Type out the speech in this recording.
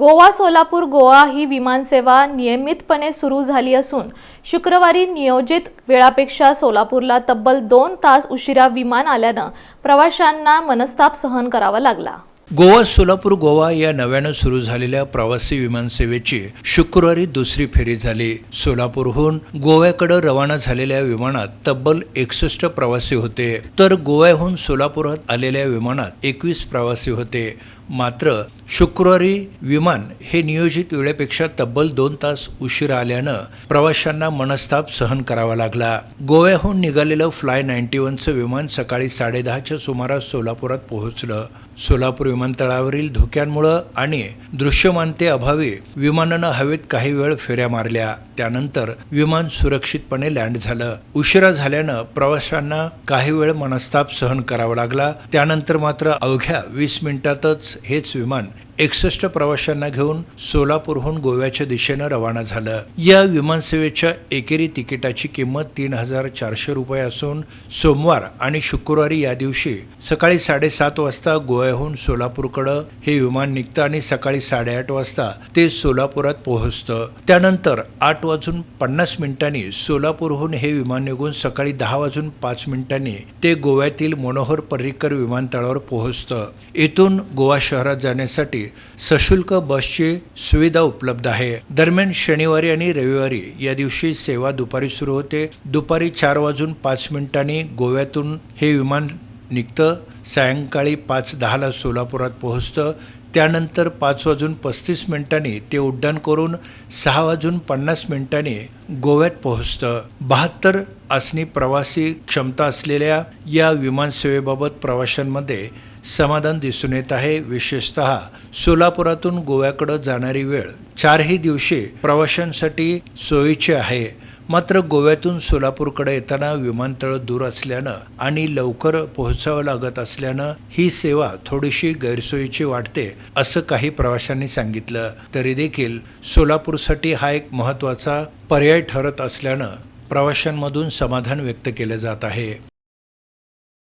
गोवा सोलापूर गोवा ही विमानसेवा नियमितपणे सुरू झाली असून शुक्रवारी नियोजित वेळापेक्षा सोलापूरला तब्बल दोन तास उशिरा विमान आल्यानं प्रवाशांना मनस्ताप सहन करावा लागला. गोवा सोलापूर गोवा या नव्यानं सुरू झालेल्या प्रवासी विमानसेवेची शुक्रवारी दुसरी फेरी झाली. सोलापूरहून गोव्याकडे रवाना झालेल्या विमानात तब्बल एकसष्ट प्रवासी होते. तर गोव्याहून सोलापुरात आलेल्या विमानात एकवीस प्रवासी होते. मात्र शुक्रवारी विमान हे नियोजित वेळेपेक्षा तब्बल दोन तास उशीर आल्यानं प्रवाशांना मनस्ताप सहन करावा लागला. गोव्याहून निघालेलं फ्लाय नाईन्टी वनचं विमान सकाळी साडेदहाच्या सुमारास सोलापुरात पोहोचलं. सोलापूर विमानतळावरील धुक्यांमुळं आणि दृश्यमानते अभावी विमानानं हवेत काही वेळ फेऱ्या मारल्या. त्यानंतर विमान सुरक्षितपणे लँड झालं. उशिरा झाल्यानं प्रवाशांना काही वेळ मनस्ताप सहन करावा लागला. त्यानंतर मात्र अवघ्या वीस मिनिटातच हेच विमान एकसष्ट प्रवाशांना घेऊन सोलापूरहून गोव्याच्या दिशेनं रवाना झालं. या विमानसेवेच्या एकेरी तिकिटाची किंमत तीन हजार चारशे रुपये असून सोमवार आणि शुक्रवारी या दिवशी सकाळी साडेसात वाजता गोव्याहून सोलापूरकडं हे विमान निघतं आणि सकाळी साडेआठ वाजता ते सोलापुरात पोहोचतं. त्यानंतर आठ वाजून पन्नास मिनिटांनी सोलापूरहून हे विमान निघून सकाळी दहा वाजून पाच मिनिटांनी ते गोव्यातील मनोहर पर्रिकर विमानतळावर पोहोचतं. इथून गोवा शहरात जाण्यासाठी सशुल्क बसची सुविधा उपलब्ध आहे. दरम्यान शनिवारी आणि रविवारी या दिवशी सेवा दुपारी सुरू होते. दुपारी चार वाजून पाच मिनिटांनी गोव्यातून हे विमान निघतं. सायंकाळी पाच दहाला सोलापुरात पोहोचतं. त्यानंतर पाच वाजून पस्तीस मिनिटांनी ते उड्डाण करून सहा वाजून पन्नास मिनिटांनी गोव्यात पोहोचतं. बहात्तर आसनी प्रवासी क्षमता असलेल्या या विमानसेवेबाबत प्रवाशांमध्ये समाधान दिसून येत आहे. विशेषत सोलापुरातून गोव्याकडे जाणारी वेळ चारही दिवशी प्रवाशांसाठी सोयीची आहे. मात्र गोव्यातून सोलापूरकडे येताना विमानतळ दूर असल्यानं आणि लवकर पोहोचावं लागत असल्यानं ही सेवा थोडीशी गैरसोयीची वाटते असं काही प्रवाशांनी सांगितलं. तरी देखील सोलापूरसाठी हा एक महत्त्वाचा पर्याय ठरत असल्यानं प्रवाशांमधून समाधान व्यक्त केलं जात आहे.